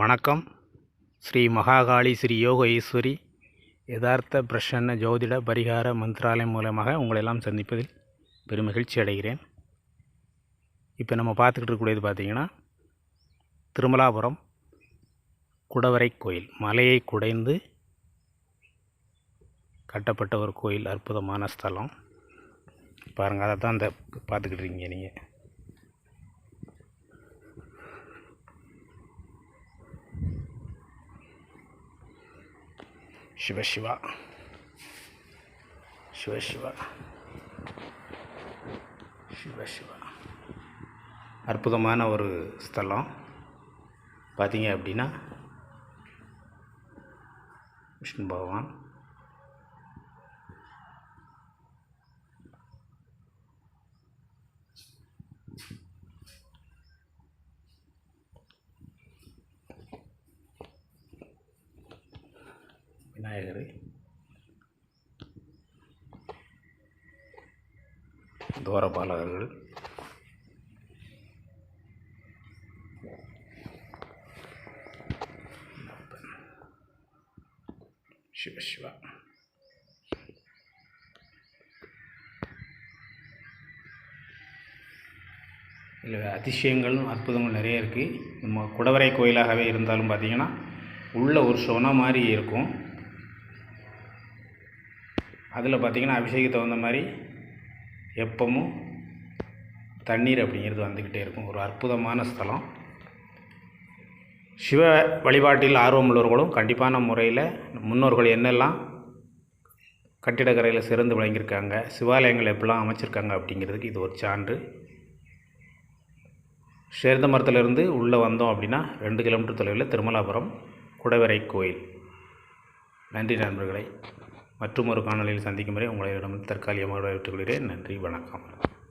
வணக்கம். ஸ்ரீ மகாகாளி ஸ்ரீ யோக ஈஸ்வரி யதார்த்த பிரசன்ன ஜோதிட பரிகார மந்திராலயம் மூலமாக உங்களெல்லாம் சந்திப்பதில் பெருமகிழ்ச்சி அடைகிறேன். இப்போ நம்ம பார்த்துக்கிட்டு இருக்கக்கூடியது பார்த்திங்கன்னா திருமலாபுரம் குடவரை கோயில் மலையை குடைந்து கட்டப்பட்ட ஒரு கோயில் அற்புதமான ஸ்தலம். பாருங்கள் அதை தான் இந்த பார்த்துக்கிட்டு இருக்கீங்க நீங்கள் சிவசிவா சிவசிவா சிவசிவா அற்புதமான ஒரு ஸ்தலம். பார்த்தீங்க அப்படின்னா விஷ்ணு பகவான். விநாயகர். துவாரபாலகர்கள். சிவசிவா இல்லை அதிசயங்களும் அற்புதங்கள் நிறைய இருக்குது நம்ம குடவரை கோயிலாகவே இருந்தாலும் பார்த்திங்கன்னா உள்ள ஒரு சொன மாதிரி இருக்கும். அதில் பார்த்திங்கன்னா அபிஷேகத்துக்கு தகுந்த மாதிரி எப்பவும் தண்ணீர் அப்படிங்கிறது வந்துக்கிட்டே இருக்கும். ஒரு அற்புதமான ஸ்தலம். சிவ வழிபாட்டில் ஆர்வமுள்ளவர்களும் கண்டிப்பான முறையில் முன்னோர்கள் என்னெல்லாம் கட்டிடக்கரையில் சிறந்து விளங்கியிருக்காங்க சிவாலயங்கள் எப்படிலாம் அமைச்சிருக்காங்க அப்படிங்கிறதுக்கு இது ஒரு சான்று. சேர்ந்த மரத்துலேருந்து உள்ளே வந்தோம் அப்படின்னா ரெண்டு கிலோமீட்டர் தொலைவில் திருமலாபுரம் குடவரை கோயில். நன்றி நண்பர்களை. மற்றும் ஒரு காணொலியில் சந்திக்கும் வரை உங்களிடம் தற்காலிகமாக விட்டுக்கொள்கிறேன் நன்றி வணக்கம்.